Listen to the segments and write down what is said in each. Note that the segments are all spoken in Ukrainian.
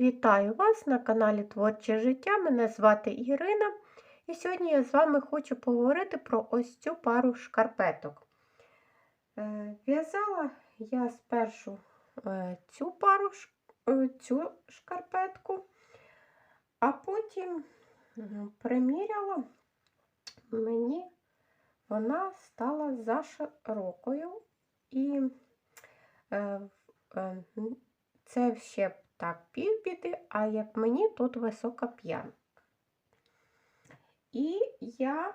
Вітаю вас на каналі Творче життя. Мене звати Ірина. І сьогодні я з вами хочу поговорити про ось цю пару шкарпеток. Е, В'язала я спершу е, цю пару е, цю шкарпетку, а потім приміряла, мені вона стала за широкою. І це ще так півбіди, а як мені тут висока п'янка. І я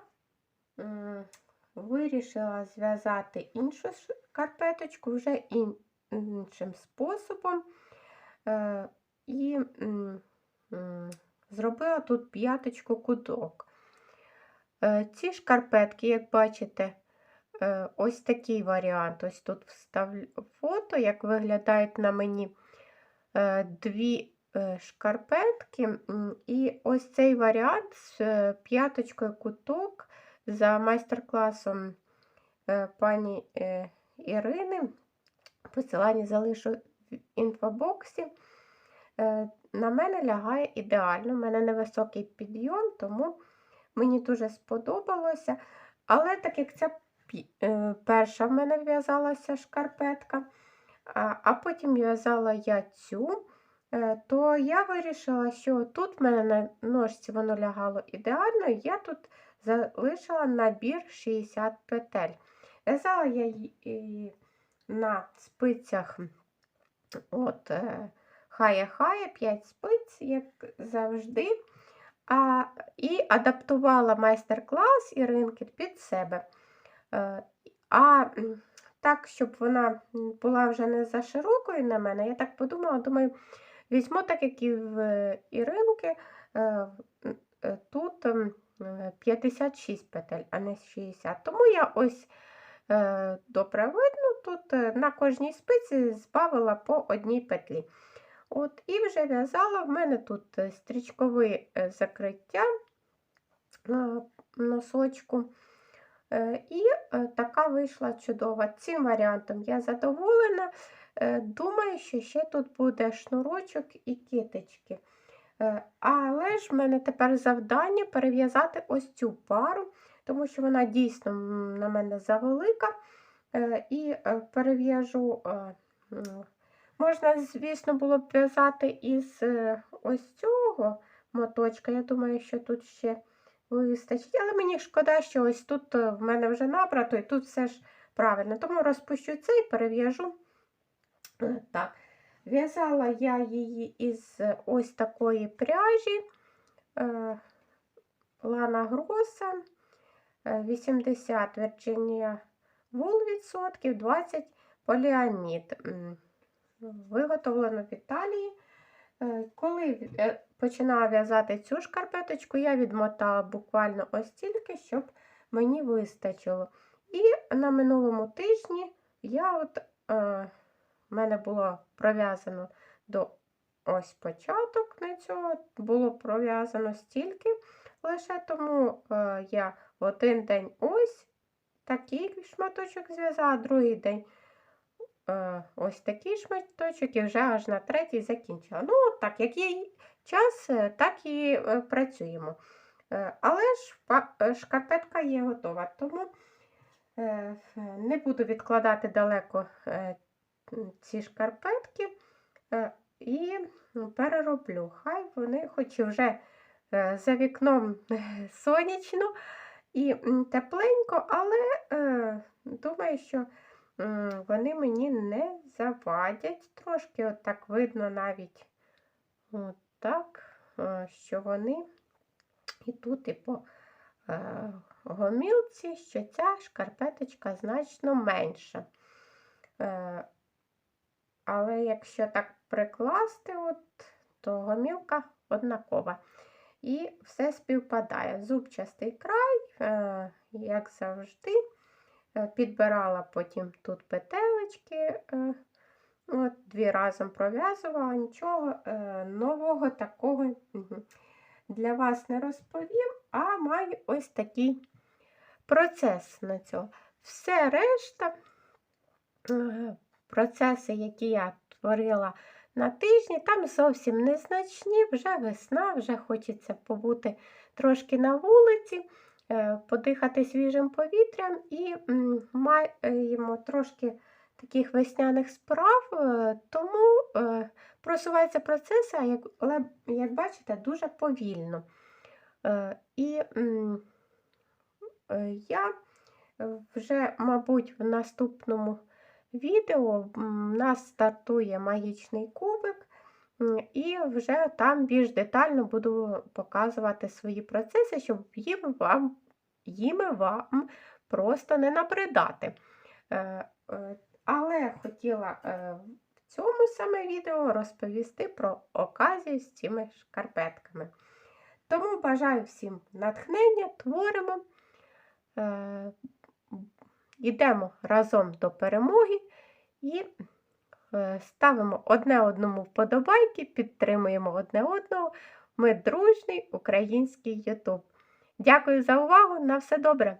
вирішила зв'язати іншу шкарпеточку вже ін- іншим способом. Е, і зробила тут п'яточку кудок. Е, ці шкарпетки, як бачите, е, ось такий варіант. Ось тут вставлю фото, як виглядають на мені дві е, шкарпетки. І ось цей варіант з е, п'яточкою куток за майстер-класом е, пані е, Ірини. Посилання залишу в інфобоксі. Е, На мене лягає ідеально. У мене невисокий підйом, тому мені дуже сподобалося. Але так як е, перша в мене в'язалася шкарпетка, а, потім в'язала я цю, е, то я вирішила, що тут в мене на ножці воно лягало ідеально, я тут залишила набір 60 петель. В'язала я її на спицях от хая-хая, 5 спиць, як завжди. І адаптувала майстер-клас Іринки під себе. Е, А так, щоб вона була вже не за широкою на мене, я так подумала, думаю, візьму, так як і в е, Іринки, е, е, тут е, 56 петель, а не 60. Тому я ось е, добре тут е, на кожній спиці збавила по одній петлі. От, І вже в'язала. В мене тут е, стрічкове е, закриття е, носочку. Е, І е, така вийшла чудова. Цим варіантом я задоволена. Е, Думаю, що ще тут буде шнурочок і китички. Але ж в мене тепер завдання перев'язати ось цю пару, тому що вона дійсно на мене завелика. І перев'яжу. е, Можна, звісно, було б в'язати із ось цього моточка. Я думаю, що тут ще вистачить. Але мені шкода, що ось тут е, в мене вже набрато, і тут все ж правильно. Тому розпущу це і перев'яжу. Е, Так. В'язала я її із е, ось такої пряжі е, Лана Гроса, е, 80 Virginia Wool відсотків, 20 поліамід. Виготовлено в Італії. Е, Коли е, починала в'язати цю шкарпеточку, я відмотала буквально ось стільки, щоб мені вистачило. І на минулому тижні я от, е, мене було пров'язано до ось початок на цього, було пров'язано стільки лише тому е, я один день ось такий шматочок зв'язала, другий день ось такий шматочок і вже аж на третій закінчила. Ну, так, як є час, е, так і е, працюємо. Е, але е, шкарпетка є готова, тому е, не буду відкладати далеко е, ці шкарпетки е, і перероблю. Хай вони, хоч і вже е, за вікном сонячно і тепленько, але е, думаю, що вони мені не завадять. Трошки от так видно навіть от е, що вони і тут, і по е, гомілці, що ця шкарпеточка значно менша. Е, але якщо так прикласти, то гомілка однакова. І все співпадає. Зубчастий край, як завжди, підбирала потім тут петелечки, е, от, дві разом пров'язувала, нічого е, нового такого для вас не розповім, а маю ось такий процес на цього. Все решта, е, процеси, які я творила на тижні. Там зовсім незначні, вже весна, вже хочеться побути трошки на вулиці, е, подихати свіжим повітрям і маємо трошки таких весняних справ, е, тому е, просувається процес, але, як бачите, дуже повільно. Е, І е, я вже, мабуть, в наступному відео у нас стартує магічний кубик, і вже там більш детально буду показувати свої процеси, щоб їм вам, їм вам просто не набридати. Е, е, Але хотіла е, в цьому саме відео розповісти про оказію з цими шкарпетками. Тому бажаю всім натхнення, творимо. Йдемо разом до перемоги і ставимо одне одному вподобайки, підтримуємо одне одного. Ми дружний український Ютуб. Дякую за увагу! На все добре!